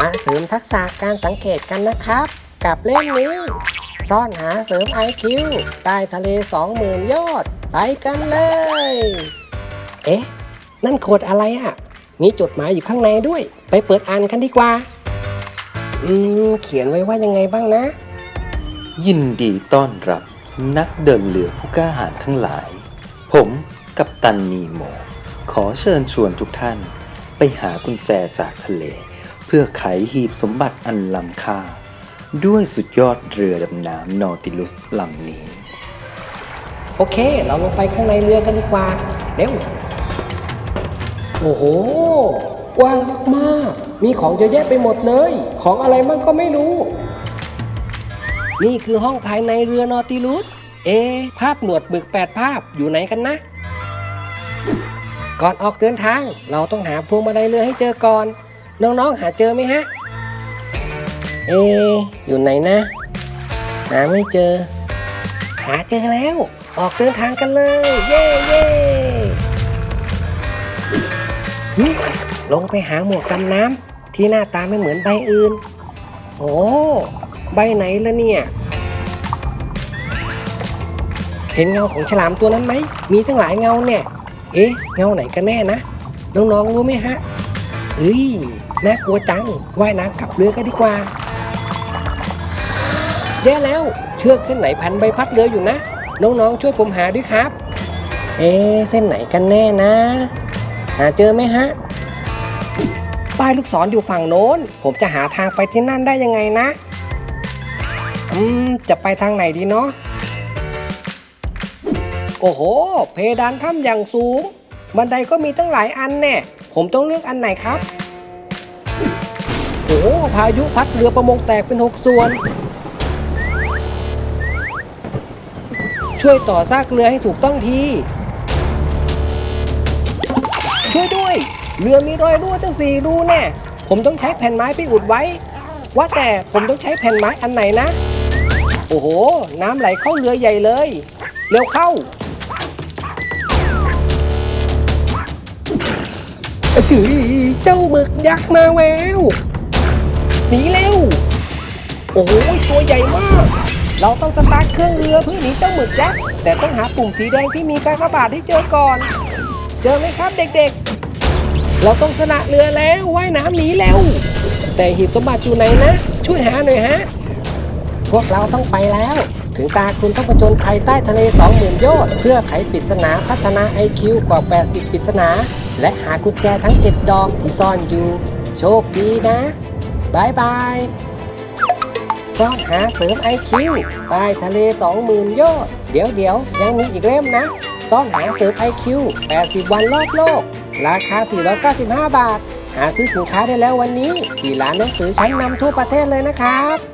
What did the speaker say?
มาเสริมทักษะการสังเกตกันนะครับ กับเล่มนี้ ซ่อนหาเสริม IQ ใต้ทะเล20,000ยอด ไปกันเลย เอ๊ะ นั่นโคดอะไรอะ่ะ มีจดหมายอยู่ข้างในด้วย ไปเปิดอ่านกันดีกว่า อืม เขียนไว้ว่ายังไงบ้างนะ ยินดีต้อนรับ นักเดินเรือผู้กล้าหาญทั้งหลาย ผมกัปตันนีโม ขอเชิญชวนทุกท่าน ไปหากุญแจจากทะเล พื่อไขหีบสมบัติอันล้ำค่า ด้วยสุดยอดเรือดำน้ำนอติลุสลำนี้ โอเค เราลงไปข้างในเรือกันดีกว่า เร็ว โอ้โห กว้างมากๆมีของเยอะแยะไปหมดเลย ของอะไรมั่งก็ไม่รู้ นี่คือห้องภายในเรือนอติลุส เอ ภาพหนวดบึกแปดภาพอยู่ไหนกันนะ ก่อนออกเดินทาง เราต้องหาพวงมาลัยเรือให้เจอก่อน น้องๆหาเจอไหมฮะ เอ อยู่ไหนนะ หาไม่เจอ หาเจอแล้ว ออกเดินทางกันเลย เย่เย่เฮ้ลงไปหาหมวกดำน้ำที่หน้าตาไม่เหมือนใบอื่น โอ้ใบไหนละเนี่ย เห็นเงาของฉลามตัวนั้นไหม มีทั้งหลายเงาเนี่ย เอ๊ะ เงาไหนกันแน่นะ น้องๆรู้ไหมฮะเฮ้ย น่ากลัวจังว่ายน้ำกลับเรือกันดีกว่าแย่แล้วเชือกเส้นไหนพันใบพัดเรืออยู่นะ น้องๆช่วยผมหาด้วยครับ เอ๊เส้นไหนกันแน่นะ หาเจอไหมฮะป้ายลูกศรอยู่ฝั่งโน้น ผมจะหาทางไปที่นั่นได้ยังไงนะ อืม จะไปทางไหนดีเนาะ โอ้โห เพดานถ้ำอย่างสูง บันไดก็มีตั้งหลายอันแน่ ผมต้องเลือกอันไหนครับ พายุพัดเรือประมงแตกเป็นหกส่วน ช่วยต่อซากเรือให้ถูกต้องที ช่วยด้วย เรือมีรอยรั่วตั้งสี่รูแน่ ผมต้องใช้แผ่นไม้ไปอุดไว้ ว่าแต่ผมต้องใช้แผ่นไม้อันไหนนะ โอ้โห น้ำไหลเข้าเรือใหญ่เลย เร็วเข้าจือเจ้าหมึกยักษ์มาแวว หนีเร็ว โอ้โหตัวใหญ่มาก เราต้องสตาร์ทเครื่องเรือเพื่อหนีเจ้าหมึกยักษ์แต่ต้องหาปุ่มสีแดงที่มีกากบาทให้เจอก่อน เจอไหมครับเด็กๆ เราต้องสละเรือแล้วว่ายน้ำหนีเร็ว แต่หีบสมบัติอยู่ไหนนะ ช่วยหาหน่อยฮะ พวกเราต้องไปแล้ว ถึงตาคุณต้องผจญภัยใต้ทะเล20,000โยชน์เพื่อไขปริศนาพัฒนา IQ กว่า 80ปริศนา และหากุญแจทั้ง 7 ดอกที่ซ่อนอยู่ โชคดีนะ บายบายซ่อนหาเสริมไอคิวใต้ทะเลสองหมื่นยอด เดี๋ยวเดี๋ยวยังมีอีกเล่มนะซ่อนหาเสริม IQ 80 วันรอบโลก ราคา 495 บาท หาซื้อสินค้าได้แล้ววันนี้ ที่ร้านหนังสือชั้นนำทั่วประเทศเลยนะครับ